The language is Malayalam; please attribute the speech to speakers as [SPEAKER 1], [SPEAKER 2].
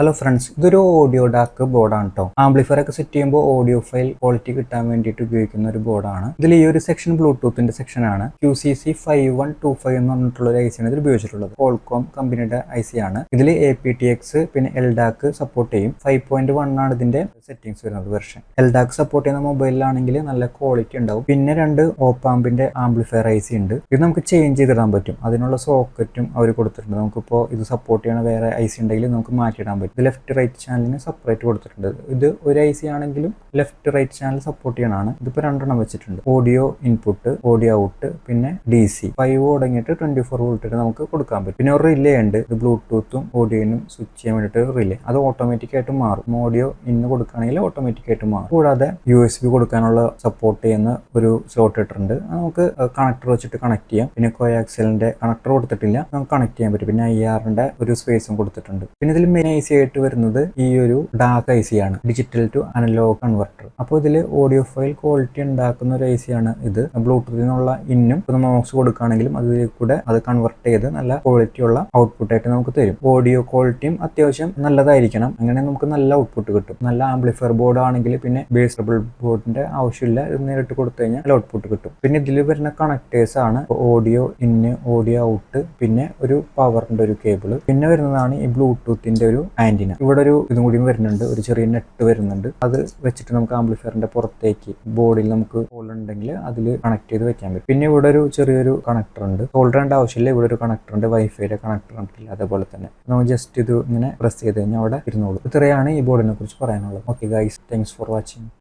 [SPEAKER 1] ഹലോ ഫ്രണ്ട്സ് ഇതൊരു ഓഡിയോ ഡാക്ക് ബോർഡാണ് കേട്ടോ ആംപ്ലിഫയർ ഒക്കെ സെറ്റ് ചെയ്യുമ്പോൾ ഓഡിയോ ഫയൽ ക്വാളിറ്റി കിട്ടാൻ വേണ്ടിയിട്ട് ഉപയോഗിക്കുന്ന ഒരു ബോർഡാണ് ഇതിൽ ഈ ഒരു സെക്ഷൻ ബ്ലൂടൂത്തിന്റെ സെക്ഷൻ ആണ്. Q C C five one two five എന്ന് പറഞ്ഞിട്ടുള്ള ഒരു ഐ സി ആണ് ഇതിൽ ഉപയോഗിച്ചിട്ടുള്ളത്. കോൾകോം കമ്പനിയുടെ ഐ സി ആണ്. ഇതിൽ എ പി ടി എക്സ് പിന്നെ എൽ ഡാക്ക് സപ്പോർട്ട് ചെയ്യും. ഫൈവ് പോയിന്റ് വൺ ആണ് ഇതിന്റെ സെറ്റിംഗ്സ് വരുന്നത് വെർഷൻ എൽ ഡാക്ക് സപ്പോർട്ട് ചെയ്യുന്ന മൊബൈലിലാണെങ്കിൽ നല്ല ക്വാളിറ്റി ഉണ്ടാവും. പിന്നെ രണ്ട് ഓപ്പാമ്പിന്റെ ആംപ്ലിഫയർ സി ഉണ്ട്. ഇത് നമുക്ക് ചേഞ്ച് ചെയ്തിടാൻ പറ്റും. അതിനുള്ള സോക്കറ്റും അവർ കൊടുത്തിട്ടുണ്ട്. നമുക്കിപ്പോൾ ഇത് സപ്പോർട്ട് ചെയ്യണ വേറെ ഐ സി ഉണ്ടെങ്കിൽ നമുക്ക് മാറ്റിയിടാൻ പറ്റും. ഇത് ലെഫ്റ്റ് റൈറ്റ് ചാനലിന് സെപ്പറേറ്റ് കൊടുത്തിട്ടുണ്ട്. ഇത് ഒരു ഐ സി ആണെങ്കിലും ലെഫ്റ്റ് റൈറ്റ് ചാനൽ സപ്പോർട്ട് ചെയ്യണമാണ് ഇതിപ്പോ രണ്ടെണ്ണം വെച്ചിട്ടുണ്ട്. ഓഡിയോ ഇൻപുട്ട് ഓഡിയോ ഔട്ട് പിന്നെ ഡി സി ഫൈവ് തുടങ്ങിയിട്ട് ട്വന്റി ഫോർ വോൾട്ടിട്ട് നമുക്ക് കൊടുക്കാൻ പറ്റും. പിന്നെ ഒരു റിലേ ഉണ്ട്. ഇത് ബ്ലൂടൂത്തും ഓഡിയോനും സ്വിച്ച് ചെയ്യാൻ വേണ്ടിയിട്ട് റിലേ അത് ഓട്ടോമാറ്റിക് ആയിട്ട് മാറും. ഓഡിയോ ഇന്ന് കൊടുക്കുകയാണെങ്കിൽ ഓട്ടോമാറ്റിക് ആയിട്ട് മാറും. കൂടാതെ യു എസ് ബി കൊടുക്കാനുള്ള സപ്പോർട്ട് ചെയ്യുന്ന ഒരു സ്ലോട്ട് ഇട്ടിട്ടുണ്ട്. നമുക്ക് കണക്ടർ വെച്ചിട്ട് കണക്ട് ചെയ്യാം. പിന്നെ കോയാക്സലിന്റെ കണക്ടർ കൊടുത്തിട്ടില്ല. നമുക്ക് കണക്ട് ചെയ്യാൻ പറ്റും. പിന്നെ ഐ ആറിന്റെ ഒരു സ്പേസും കൊടുത്തിട്ടുണ്ട്. പിന്നെ ഇതിൽ മെയിൻ ഐ സി ആയിട്ട് വരുന്നത് ഈ ഒരു ഡാർക്ക് ഐ സി ആണ്. ഡിജിറ്റൽ ടു അനലോഗ് കൺവെർട്ടർ അപ്പോൾ ഇതിൽ ഓഡിയോ ഫയൽ ക്വാളിറ്റി ഉണ്ടാക്കുന്ന ഒരു ഐ സി ആണ് ഇത്. ബ്ലൂടൂത്തിൽ നിന്നുള്ള ഇന്നും നമ്മൾ മോക്സ് കൊടുക്കുകയാണെങ്കിലും അതിൽ കൂടെ അത് കൺവെർട്ട് ചെയ്ത് നല്ല ക്വാളിറ്റി ഉള്ള ഔട്ട്പുട്ട് ആയിട്ട് നമുക്ക് തരും. ഓഡിയോ ക്വാളിറ്റിയും അത്യാവശ്യം നല്ലതായിരിക്കണം. അങ്ങനെ നമുക്ക് നല്ല ഔട്ട്പുട്ട് കിട്ടും. നല്ല ആംപ്ലിഫയർ ബോർഡ് ആണെങ്കിൽ പിന്നെ ബേസ് ഡബിൾ ബോർഡിന്റെ ആവശ്യമില്ല. ഇത് നേരിട്ട് കൊടുത്തു കഴിഞ്ഞാൽ നല്ല ഔട്ട്പുട്ട് കിട്ടും. പിന്നെ ഇതിൽ വരുന്ന കണക്ടേഴ്സ് ആണ്. ഓഡിയോ ഇന്ന് ഓഡിയോ ഔട്ട് പിന്നെ ഒരു പവറിന്റെ ഒരു കേബിൾ പിന്നെ വരുന്നതാണ് ഈ ബ്ലൂടൂത്തിന്റെ ഒരു ആന്റിന ഇവിടെ ഒരു ഇതും കൂടി വരുന്നുണ്ട്. ഒരു ചെറിയ നെറ്റ് വരുന്നുണ്ട്. അത് വെച്ചിട്ട് നമുക്ക് ആംപ്ലിഫയറിന്റെ പുറത്തേക്ക് ബോർഡിൽ നമുക്ക് ഹോൾ ഉണ്ടെങ്കിൽ അതിൽ കണക്ട് ചെയ്ത് വെക്കാൻ പറ്റും. പിന്നെ ഇവിടെ ഒരു ചെറിയൊരു കണക്ടർ ഉണ്ട്. ഹോൾഡറിന്റെ ആവശ്യമില്ല. ഇവിടെ ഒരു കണക്ടർ ഉണ്ട്. വൈഫൈയുടെ കണക്ടർ ഉണ്ടല്ല അതേപോലെ തന്നെ. നമ്മൾ ജസ്റ്റ് ഇത് ഇങ്ങനെ പ്രസ് ചെയ്ത് കഴിഞ്ഞാൽ അവിടെ ഇരുന്നോളൂ. ഇത്രയാണ് ഈ ബോർഡിനെ കുറിച്ച് പറയാനുള്ളത്. Okay guys thanks for watching